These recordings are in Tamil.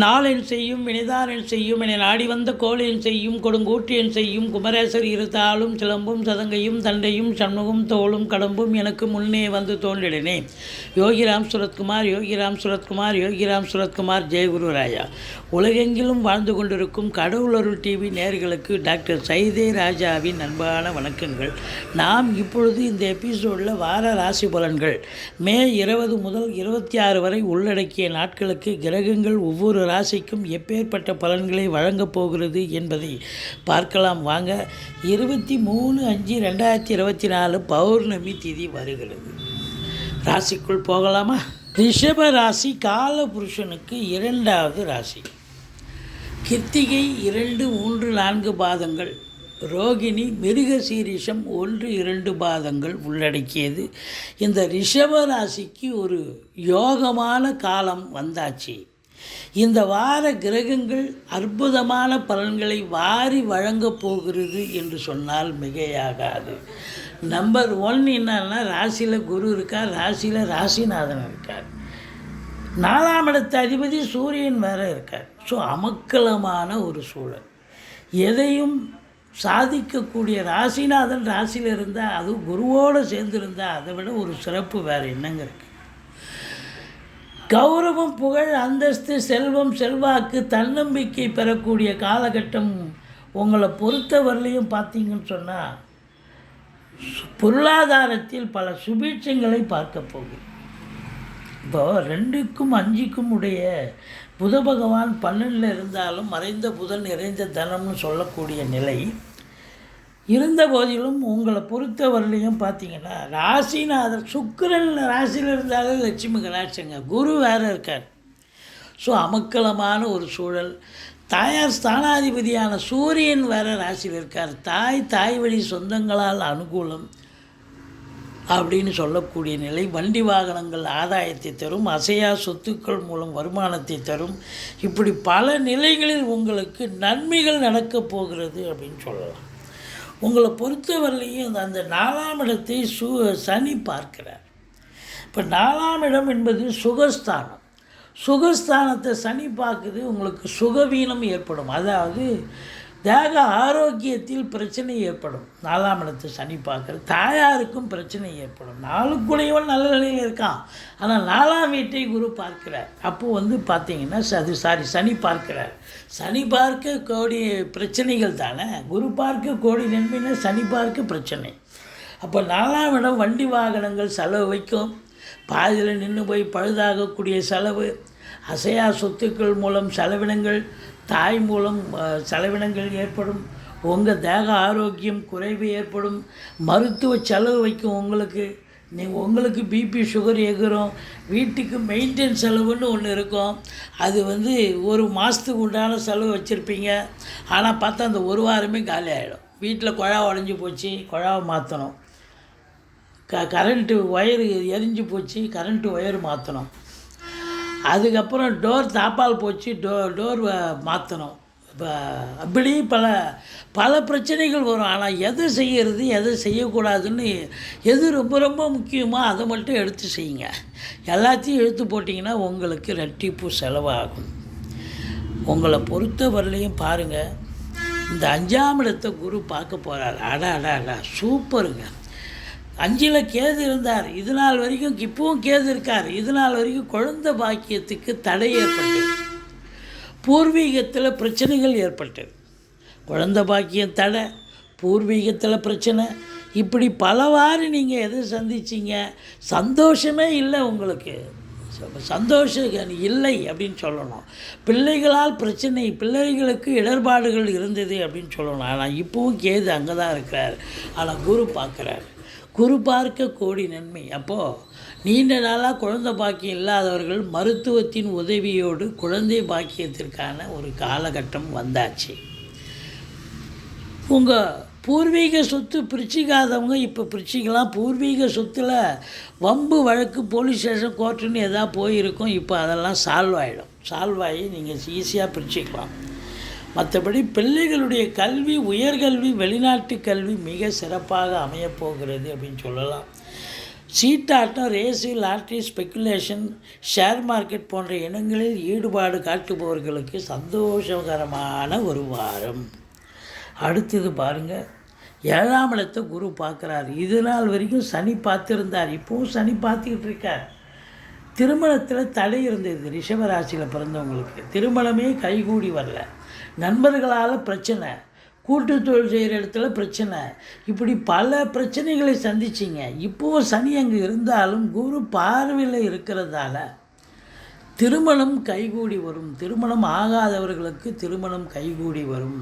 நாளென் செய்யும் வினைதானென் செய்யும் என நாடி வந்த கோளென் செய்யும் கொடுங்கூற்றியன் செய்யும் குமரேசர் இருத்தாலும் சிலம்பும் சதங்கையும் தண்டையும் சண்முகம் தோளும் கடம்பும் எனக்கு முன்னே வந்து தோன்றிடனே. யோகிராம் சுரத்குமார் யோகிராம் சுரத்குமார் யோகிராம் சுரத்குமார் ஜெயகுருராஜா உலகெங்கிலும் வாழ்ந்து கொண்டிருக்கும் கடவுளருள் டிவி நேர்களுக்கு டாக்டர் சைதே ராஜாவின் அன்பான வணக்கங்கள். நாம் இப்பொழுது இந்த எபிசோடில் வார ராசி பலன்கள். மே இருபது முதல் இருபத்தி ஆறு வரை உள்ளடக்கிய நாட்களுக்கு கிரகங்கள் ஒவ்வொரு ராசிக்கும் எப்பேற்பட்ட பலன்களை வழங்கப் போகிறது என்பதை பார்க்கலாம். வாங்க இருபத்தி மூணு அஞ்சு ரெண்டாயிரத்தி இருபத்தி நாலு பௌர்ணமி திதி வருகிறது. ராசிக்குள் போகலாமா? ரிஷப ராசி கால புருஷனுக்கு இரண்டாவது ராசி. கித்திகை இரண்டு மூன்று நான்கு பாதங்கள். ரோகிணி மிருக சீரிஷம் ஒன்று இரண்டு பாதங்கள் உள்ளடக்கியது. இந்த ரிஷப ராசிக்கு ஒரு யோகமான காலம் வந்தாச்சு. இந்த வார கிரகங்கள் அற்புதமான பலன்களை வாரி வழங்கப் போகிறது என்று சொன்னால் மிகையாகாது. நம்பர் ஒன் என்னன்னா ராசியில் குரு இருக்கார் ராசியில் ராசிநாதன் இருக்கார். நாலாம் இடத்த அதிபதி சூரியன் வேற இருக்கார். ஸோ அமக்கலமான ஒரு சூழல். எதையும் சாதிக்கக்கூடிய ராசிநாதன் ராசியில் இருந்தால் அதுவும் குருவோடு சேர்ந்துருந்தால் அதை விட ஒரு சிறப்பு வேறு என்னங்க இருக்குது கௌரவம் புகழ் அந்தஸ்து செல்வம் செல்வாக்கு தன்னம்பிக்கை பெறக்கூடிய காலகட்டம் உங்களை பொறுத்தவரையிலையும் பார்த்தீங்கன்னு சொன்னால் பொருளாதாரத்தில் பல சுபீட்சங்களை பார்க்க போகும் இப்போ ரெண்டுக்கும் அஞ்சுக்கும் உடைய புத பகவான் பன்னெண்டில் இருந்தாலும் மறைந்த புதன் நிறைந்த தனம்னு சொல்லக்கூடிய நிலை இருந்த போதிலும் உங்களை பொறுத்தவரையிலையும் பார்த்தீங்கன்னா ராசிநாதர் சுக்கரன் ராசியில் இருந்தாலே லட்சுமி கலாட்சங்க குரு வேறு இருக்கார். ஸோ அமக்கலமான ஒரு சூழல். தாயார் ஸ்தானாதிபதியான சூரியன் வேறு ராசியில் இருக்கார். தாய் தாய் வழி சொந்தங்களால் அனுகூலம் அப்படின்னு சொல்லக்கூடிய நிலை வண்டி வாகனங்கள் ஆதாயத்தை தரும் அசையா சொத்துக்கள் மூலம் வருமானத்தை தரும். இப்படி பல நிலைகளில் உங்களுக்கு நன்மைகள் நடக்கப் போகிறது அப்படின்னு சொல்லலாம். உங்களை பொறுத்தவரையிலையும் அந்த- நாலாம் இடத்தை சு சனி பார்க்கிறார். இப்போ நாலாம் இடம் என்பது சுகஸ்தானம். சுகஸ்தானத்தை சனி பார்க்குது உங்களுக்கு சுகவீனம் ஏற்படும். அதாவது தேக ஆரோக்கியத்தில் பிரச்சனை ஏற்படும். நாலாம் இடத்து சனி பார்க்குறது தாயாருக்கும் பிரச்சனை ஏற்படும். நாளுக்குடையவன் நல்ல நிலையில் இருக்கான். ஆனால் நாலாம் வீட்டை குரு பார்க்கிறார். அப்போது வந்து பார்த்தீங்கன்னா அது சாரி சனி பார்க்கிறார். சனி பார்க்க கோடி பிரச்சனைகள் தானே? குரு பார்க்க கோடி நன்மைன்னா சனி பார்க்க பிரச்சனை. அப்போ நாலாம் இடம் வண்டி வாகனங்கள் செலவு வைக்கும். பாதியில் நின்று போய் பழுதாகக்கூடிய செலவு அசையா சொத்துக்கள் மூலம் செலவினங்கள் தாய் மூலம் செலவினங்கள் ஏற்படும் உங்கள் தேக ஆரோக்கியம் குறைவு ஏற்படும் மருத்துவ செலவு வைக்கும் உங்களுக்கு. நீங்கள் உங்களுக்கு பிபி சுகர் எகுரும் வீட்டுக்கு மெயின்டெயின் செலவுன்னு ஒன்று இருக்கும். அது வந்து ஒரு மாதத்துக்கு உண்டான செலவு வச்சுருப்பீங்க. ஆனால் பார்த்தா அந்த ஒரு வாரமே காலி ஆகிடும் வீட்டில் குழா உடஞ்சி போச்சு குழாவை மாற்றணும் க கரண்ட்டு ஒயரு எரிஞ்சு போச்சு கரண்ட்டு ஒயர் மாற்றணும் அதுக்கப்புறம் டோர் தாப்பால் போச்சு டோ டோர் மாற்றணும் இப்போ அப்படி பல பல பிரச்சனைகள் வரும். ஆனால் எதை செய்கிறது எதை செய்யக்கூடாதுன்னு எது ரொம்ப ரொம்ப முக்கியமோ அதை மட்டும் எடுத்து செய்யுங்க. எல்லாத்தையும் எடுத்து போட்டிங்கன்னா உங்களுக்கு ரெட்டிப்பு செலவாகும். உங்களை பொறுத்த வரலையும் பாருங்கள் இந்த அஞ்சாம் இடத்தை குரு பார்க்க போகிறார் அடா அடா அடா சூப்பருங்க. அஞ்சில் கேது இருந்தார். இது நாள் வரைக்கும் இப்பவும் கேது இருக்கார். இது நாள் வரைக்கும் குழந்தை பாக்கியத்துக்கு தடை ஏற்பட்டது. பூர்வீகத்தில் பிரச்சனைகள் ஏற்பட்டது. குழந்தை பாக்கியம் தடை பூர்வீகத்தில் பிரச்சனை. இப்படி பலவாறு நீங்கள் எது சந்திச்சீங்க? சந்தோஷமே இல்லை உங்களுக்கு. ச- சந்தோஷம் இல்லை அப்படின்னு சொல்லணும். பிள்ளைகளால் பிரச்சனை பிள்ளைகளுக்கு இடர்பாடுகள் இருந்தது அப்படின்னு சொல்லணும். ஆனால் இப்போவும் கேது அங்கே தான் இருக்கிறார். ஆனால் குரு பார்க்குறாரு. குரு பார்க்க கோடி நன்மை. அப்போது நீண்ட நாளாக குழந்தை பாக்கியம் இல்லாதவர்கள் மருத்துவத்தின் உதவியோடு குழந்தை பாக்கியத்திற்கான ஒரு காலகட்டம் வந்தாச்சு. உங்கள் பூர்வீக சொத்து பிரிச்சிக்காதவங்க இப்போ பிரிச்சிக்கலாம். பூர்வீக சொத்தில் வம்பு வழக்கு போலீஸ் ஸ்டேஷன் கோர்ட்டுன்னு எதாவது போயிருக்கும். இப்போ அதெல்லாம் சால்வ் ஆகிடும் சால்வ் ஆகி நீங்கள் ஈஸியாக பிரிச்சுக்கலாம். மற்றபடி பிள்ளைகளுடைய கல்வி உயர்கல்வி வெளிநாட்டு கல்வி மிக சிறப்பாக அமையப் போகிறது அப்படின்னு சொல்லலாம். சீட்டாட்டம் race lottery speculation share market போன்ற இனங்களில் ஈடுபாடு காட்டுபவர்களுக்கு சந்தோஷகரமான ஒரு வாரம். அடுத்தது பாருங்கள் ஏழாம் இடத்தை குரு பார்க்குறாரு. இது நாள் வரைக்கும் சனி பார்த்துருந்தார். இப்போவும் சனி பார்த்துக்கிட்டு இருக்கார். திருமணத்தில் தடை இருந்தது. ரிஷபராசியில் பிறந்தவங்களுக்கு. திருமணமே கைகூடி வரல. நண்பர்களால் பிரச்சனை கூட்டு தொழில் செய்கிற இடத்துல பிரச்சனை. இப்படி பல பிரச்சனைகளை சந்திச்சிங்க. இப்போவும் சனி அங்கே இருந்தாலும் குரு பார்வையில் இருக்கிறதால திருமணம் கைகூடி வரும். திருமணம் ஆகாதவர்களுக்கு திருமணம் கைகூடி வரும்.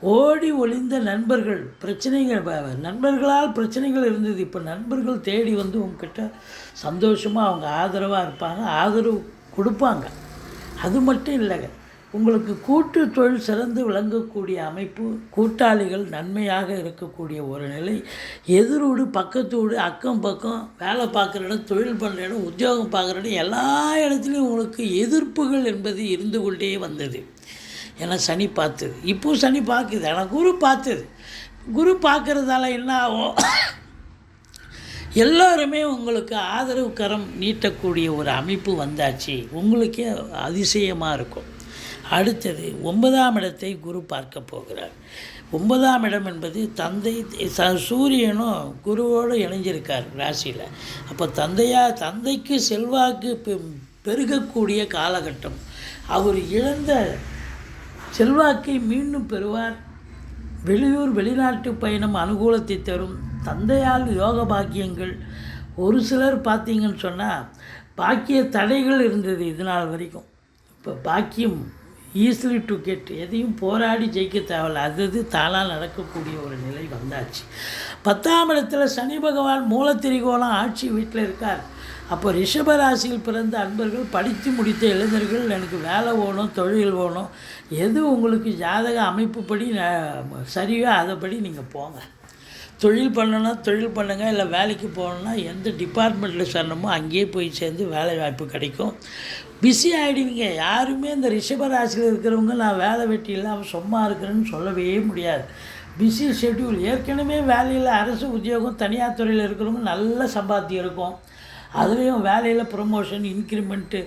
ஓடி ஒளிந்த நண்பர்கள் பிரச்சனைகள் நண்பர்களால் பிரச்சனைகள் இருந்தது. இப்போ நண்பர்கள் தேடி வந்து உங்ககிட்ட சந்தோஷமாக அவங்க ஆதரவாக இருப்பாங்க ஆதரவு கொடுப்பாங்க. அது மட்டும் இல்லைங்க. உங்களுக்கு கூட்டு தொழில் சிறந்து விளங்கக்கூடிய அமைப்பு கூட்டாளிகள் நன்மையாக இருக்கக்கூடிய ஒரு நிலை. எதிரோடு பக்கத்தோடு அக்கம் பக்கம் வேலை பார்க்குற இடம் தொழில் பண்ணுற இடம் உத்தியோகம் பார்க்குற இடம் எல்லா இடத்துலையும் உங்களுக்கு எதிர்ப்புகள் என்பது இருந்து கொண்டே வந்தது. ஏன்னா சனி பார்த்தது. இப்போ சனி பார்க்குது. ஆனால் குரு பார்த்தது. குரு பார்க்குறதால என்ன ஆகும்? எல்லாருமே உங்களுக்கு ஆதரவு கரம் நீட்டக்கூடிய ஒரு அமைப்பு வந்தாச்சு. உங்களுக்கே அதிசயமாக இருக்கும். அடுத்தது ஒன்பதாம் இடத்தை குரு பார்க்க போகிறார். ஒன்பதாம் இடம் என்பது தந்தை ச சூரியனும் குருவோடு இணைஞ்சிருக்கார் ராசியில். அப்போ தந்தையா தந்தைக்கு செல்வாக்கு பெ- பெருகக்கூடிய காலகட்டம். அவர் இழந்த செல்வாக்கை மீண்டும் பெறுவார். வெளியூர் வெளிநாட்டு பயணம் அனுகூலத்தை தரும். தந்தையால் யோக பாக்கியங்கள். ஒரு சிலர் பார்த்தீங்கன்னு சொன்னால் பாக்கிய தடைகள் இருந்தது இது நாள் வரைக்கும். இப்போ பாக்கியம் ஈஸிலி டு கெட் எதையும் போராடி ஜெயிக்க தேவையில்ல. அது அது தாளாக நடக்கக்கூடிய ஒரு நிலை வந்தாச்சு. பத்தாம் இடத்துல சனி பகவான் மூலத்திரிகோணம் ஆட்சி வீட்டில் இருக்கார். அப்போ ரிஷபராசியில் பிறந்த அன்பர்கள் படித்து முடித்த இளைஞர்கள் எனக்கு வேலை வேணும் தொழில் வேணும் எது உங்களுக்கு ஜாதக அமைப்புப்படி ந- சரியோ அதைப்படி நீங்கள் போங்க. தொழில் பண்ணணும்னா தொழில் பண்ணுங்க இல்லை வேலைக்கு போகணுன்னா எந்த டிபார்ட்மெண்ட்டில் சேரணுமோ அங்கேயே போய் சேர்ந்து வேலை வாய்ப்பு கிடைக்கும். பிஸி ஆகிடுவீங்க யாருமே இந்த ரிஷபராசியில் இருக்கிறவங்க நான் வேலை வெட்டி இல்லாமல் சும்மா இருக்கிறேன்னு சொல்லவே முடியாது. பிஸி ஷெட்யூல் ஏற்கனவே வேலையில் அரசு உத்தியோகம் தனியார் துறையில் இருக்கிறவங்க நல்ல சம்பாத்தியம் இருக்கும். அதுலேயும் வேலையில் ப்ரொமோஷன் இன்க்ரிமெண்ட்டு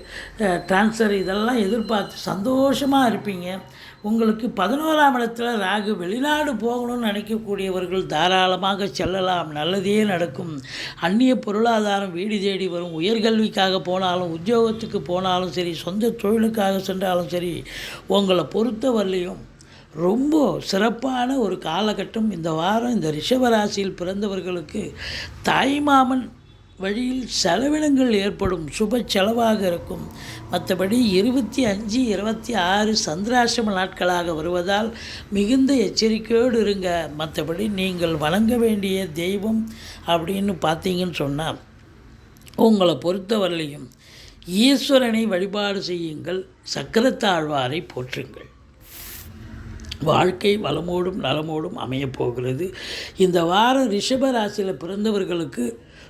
ட்ரான்ஸ்ஃபர் இதெல்லாம் எதிர்பார்த்து சந்தோஷமாக இருப்பீங்க. உங்களுக்கு பதினோராம் இடத்துல ராகு வெளிநாடு போகணும்னு நினைக்கக்கூடியவர்கள் தாராளமாக செல்லலாம். நல்லதே நடக்கும். அந்நிய பொருளாதாரம் வீடு தேடி வரும். உயர்கல்விக்காக போனாலும் உத்தியோகத்துக்கு போனாலும் சரி சொந்த தொழிலுக்காக சென்றாலும் சரி உங்களை பொறுத்தவரையிலையும் ரொம்ப சிறப்பான ஒரு காலகட்டம். இந்த வாரம் இந்த ரிஷபராசியில் பிறந்தவர்களுக்கு தாய்மாமன் வழியில் செலவினங்கள் ஏற்படும் சுப செலவாக இருக்கும். மற்றபடி இருபத்தி அஞ்சு இருபத்தி ஆறு சந்திராசிரம நாட்களாக வருவதால் மிகுந்த எச்சரிக்கையோடு இருங்க. மற்றபடி நீங்கள் வணங்க வேண்டிய தெய்வம் அப்படின்னு பார்த்தீங்கன்னு சொன்னால் உங்களை பொறுத்தவரையிலையும் ஈஸ்வரனை வழிபாடு செய்யுங்கள் சக்கரத்தாழ்வாரை போற்றுங்கள். வாழ்க்கை வளமோடும் நலமோடும் அமையப் போகிறது. இந்த வாரம் ரிஷப ராசியில் பிறந்தவர்களுக்கு